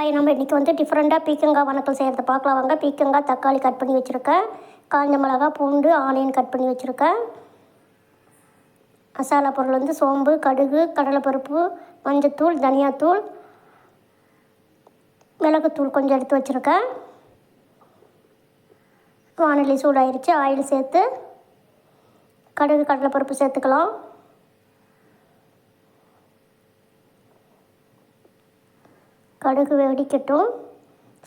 Hi நம்ம இன்றைக்கி வந்து டிஃப்ரெண்ட்டாக பீக்கங்காய் வணக்கம் செய்கிறத பார்க்கலாம் வாங்க. பீக்கங்காய் தக்காளி கட் பண்ணி வச்சுருக்கேன். காஞ்ச மிளகா பூண்டு ஆனியன் கட் பண்ணி வச்சுருக்கேன். மசாலா பொருள் வந்து சோம்பு கடுகு கடலைப்பருப்பு மஞ்சத்தூள் தனியாத்தூள் மிளகுத்தூள் கொஞ்சம் எடுத்து வச்சுருக்கேன். வானிலை சூடாயிருச்சு ஆயில் சேர்த்து கடுகு கடலைப்பருப்பு சேர்த்துக்கலாம். கடுகு வெடிக்கட்டும்.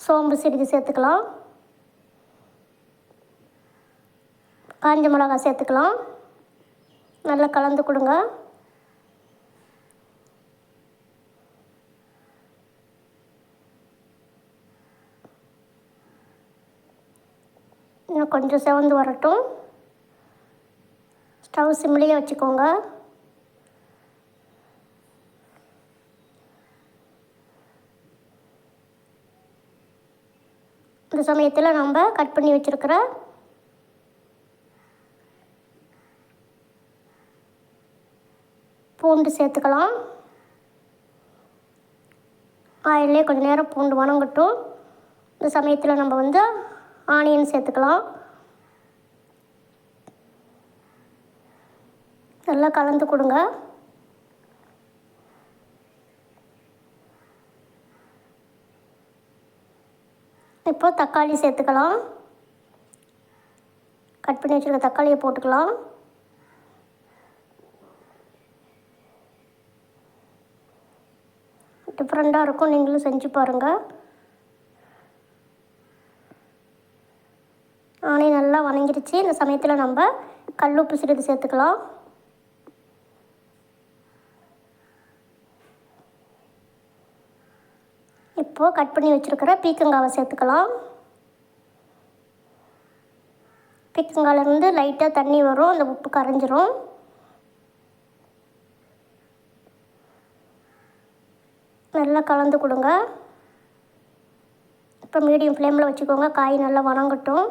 சோம்பு சிறிது சேர்த்துக்கலாம். காஞ்ச மிளகாய் சேர்த்துக்கலாம். நல்லா கலந்து கொடுங்க. இன்னும் கொஞ்சம் செவந்து வரட்டும். ஸ்டவ் சிம்லேயே வச்சுக்கோங்க. இந்த சமயத்தில் நம்ம கட் பண்ணி வச்சுருக்கிற பூண்டு சேர்த்துக்கலாம். ஆயிலே கொஞ்சம் நேரம் பூண்டு வணங்கட்டும். இந்த சமயத்தில் நம்ம வந்து ஆனியன் சேர்த்துக்கலாம். நல்லா கலந்து கொடுங்க. இப்போ தக்காளி சேர்த்துக்கலாம். கட் பண்ணி வச்சுருக்க தக்காளியை போட்டுக்கலாம். டிஃப்ரெண்ட்டாக இருக்கும். நீங்களும் செஞ்சு பாருங்கள் ஆனே நல்லா வணங்கிருச்சு. இந்த சமயத்தில் நம்ம கல் உப்பு சிறிது சேர்த்துக்கலாம். இப்போது கட் பண்ணி வச்சுருக்கிற பீக்கங்காவை சேர்த்துக்கலாம். பீக்கங்காயிலேருந்து லைட்டாக தண்ணி வரும். அந்த உப்பு கரைஞ்சிரும். நல்லா கலந்து கொடுங்க. இப்போ மீடியம் ஃப்ளேமில் வச்சுக்கோங்க. காய் நல்லா வணங்கட்டும்.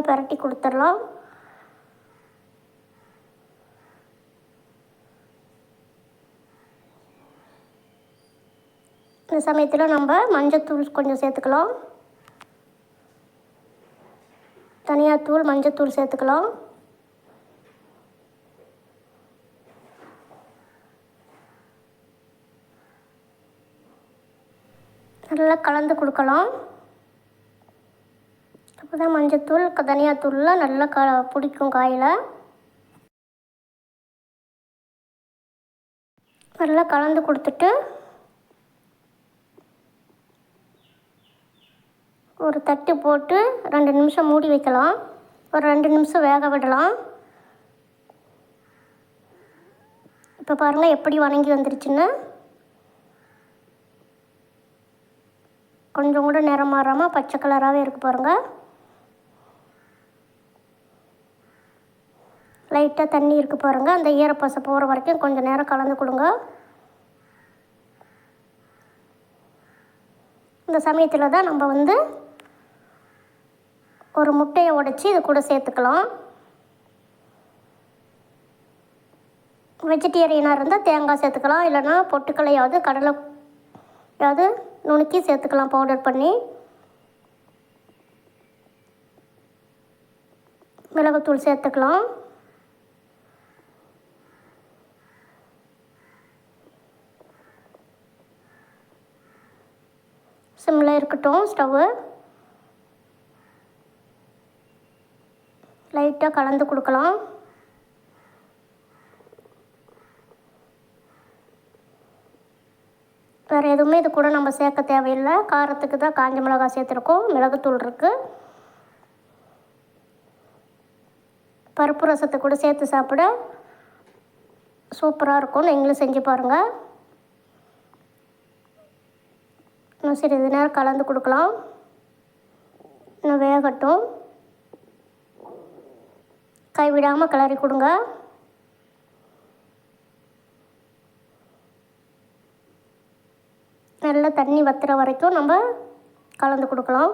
நல்லா பரட்டி கொடுத்துடலாம். இந்த சமயத்தில் நம்ம மஞ்சத்தூள் கொஞ்சம் சேர்த்துக்கலாம். தனியாத்தூள் மஞ்சத்தூள் சேர்த்துக்கலாம். நல்லா கலந்து கொடுக்கலாம். அப்போ தான் மஞ்சத்தூள் தனியாத்தூள்லாம் நல்லா கா பிடிக்கும் காயில். நல்லா கலந்து கொடுத்துட்டு ஒரு தட்டு போட்டு ரெண்டு நிமிஷம் மூடி வைக்கலாம். ஒரு ரெண்டு நிமிஷம் வேக விடலாம். இப்போ பாருங்கள் எப்படி வணங்கி வந்துருச்சுன்னு. கொஞ்சம் கூட நிறம் மாறாமல் பச்சை கலராகவே இருக்குது பாருங்கள் லைட்டாக தண்ணி இருக்குது பாருங்கள் அந்த ஈரப்பசை போகிற வரைக்கும் கொஞ்சம் நேரம் கலந்து கொடுங்க. இந்த சமயத்தில் தான் நம்ம வந்து ஒரு முட்டையை உடைச்சி இது கூட சேர்த்துக்கலாம். வெஜிடேரியனாக இருந்தால் தேங்காய் சேர்த்துக்கலாம். இல்லைன்னா பொட்டுக்கலையாவது கடலை யாவது நுணுக்கி சேர்த்துக்கலாம் பவுடர் பண்ணி. மிளகுத்தூள் சேர்த்துக்கலாம். சிம்மில் இருக்கட்டும் ஸ்டவ்வு லைட்டாக கலந்து கொடுக்கலாம். வேறு எதுவுமே இது கூட நம்ம சேர்க்க தேவையில்லை. காரத்துக்கு தான் காஞ்ச மிளகாய் சேர்த்துருக்கோம். மிளகுத்தூள் இருக்குது பருப்பு ரசத்தை கூட சேர்த்து சாப்பிட சூப்பராக இருக்கும் நீங்களும் செஞ்சு பாருங்கள் இன்னும் சிறிது நேரம் கலந்து கொடுக்கலாம். இன்னும் வேகட்டும். கைவிடாமல் கிளறி கொடுங்க. நல்ல தண்ணி வத்துற வரைக்கும் நம்ம கலந்து கொடுக்கலாம்.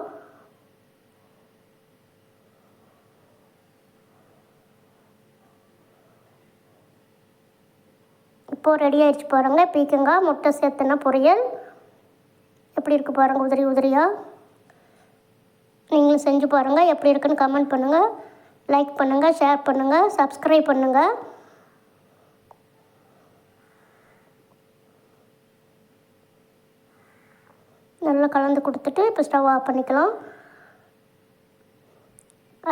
இப்போ ரெடி ஆகிடுச்சு பாருங்கள் பீக்கங்காய் முட்டை சேர்த்துன பொரியல். எப்படி இருக்குது பாருங்கள் உதிரி உதிரியாக நீங்களும் செஞ்சு பாருங்கள் எப்படி இருக்குன்னு கமெண்ட் பண்ணுங்கள் லைக் பண்ணுங்கள் ஷேர் பண்ணுங்கள் சப்ஸ்கிரைப் பண்ணுங்கள் நல்லா கலந்து கொடுத்துட்டு இப்போ ஸ்டவ் ஆஃப் பண்ணிக்கலாம்.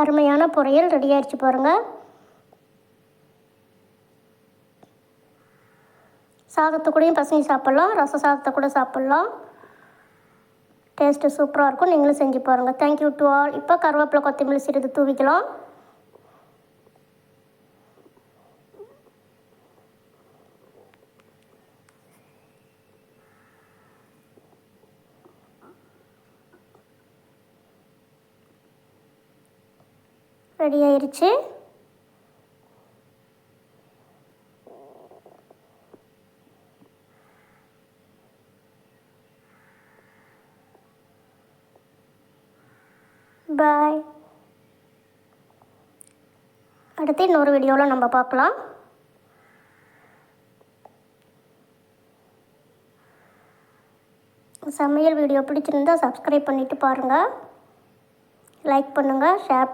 அருமையான பொரியல் ரெடி ஆயிடுச்சு பாருங்கள் சாதத்தை கூடயும் பசங்க சாப்பிட்லாம் ரச சாதத்தை கூட சாப்பிட்லாம். டேஸ்ட்டு சூப்பராக இருக்கும். நீங்களும் செஞ்சு பாருங்கள் தேங்க்யூ டு ஆல் இப்போ கருவேப்பிலை கொத்தமல்லி சிறிது தூவிக்கலாம். ரெடி ஆயிடுச்சு பாய் அடுத்து இன்னொரு வீடியோவில் நம்ம பார்க்கலாம். சமையல் வீடியோ பிடிச்சிருந்தா சப்ஸ்கிரைப் பண்ணிவிட்டு பாருங்கள் லைக் பண்ணுங்கள் ஷேர் பண்ணுங்கள்